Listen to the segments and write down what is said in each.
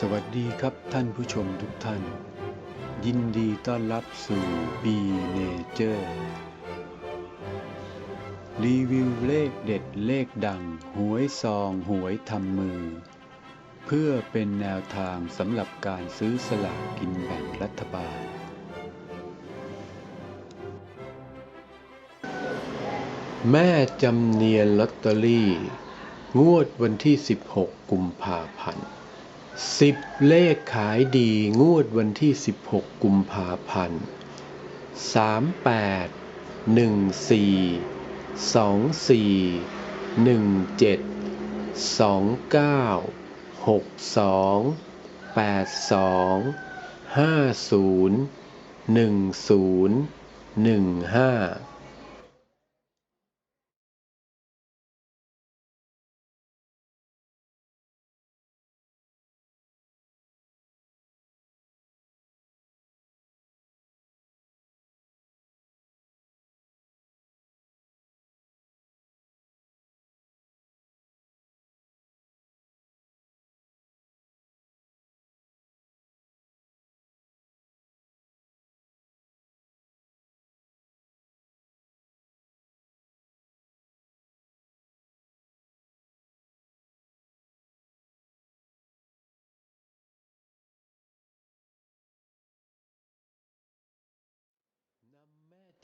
สวัสดีครับท่านผู้ชมทุกท่าน ยินดีต้อนรับสู่ B Nature รีวิวเลขเด็ดเลขดัง หวยซองหวยทำมือ เพื่อเป็นแนวทางสำหรับการซื้อสลากกินแบ่งรัฐบาล แม่จำเนียนลอตเตอรี่ งวดวันที่ 16 กุมภาพันธ์ สิบเลขขายดีงวดวันที่ 16 กุมภาพันธ์ 38 14 24 17 29 62 82 50 10 15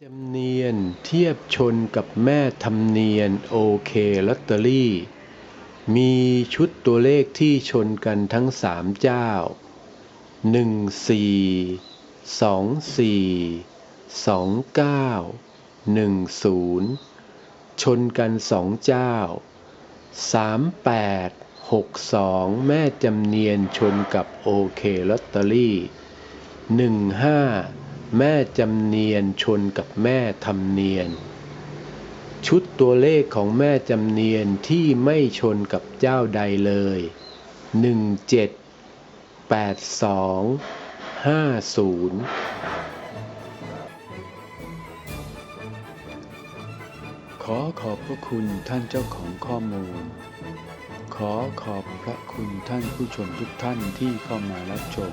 จำเนียนเทียบชนกับแม่ทำเนียนโอเคลอตเตอรี่ มีชุดตัวเลขที่ชนกันทั้งสามเจ้าหนึ่งสี่สองสี่สองเก้าหนึ่งศูนย์ชนกันสองเจ้าสามแปดหกสองแม่จำเนียนชนกับโอเคลอตเตอรี่หนึ่งห้า แม่จำเนียนชนกับแม่ทำเนียน ชุดตัวเลขของแม่จำเนียนที่ไม่ชนกับเจ้าใดเลย 17 82 50 ขอขอบพระคุณท่านเจ้าของข้อมูล ขอขอบพระคุณท่านผู้ชมทุกท่านที่เข้ามารับชม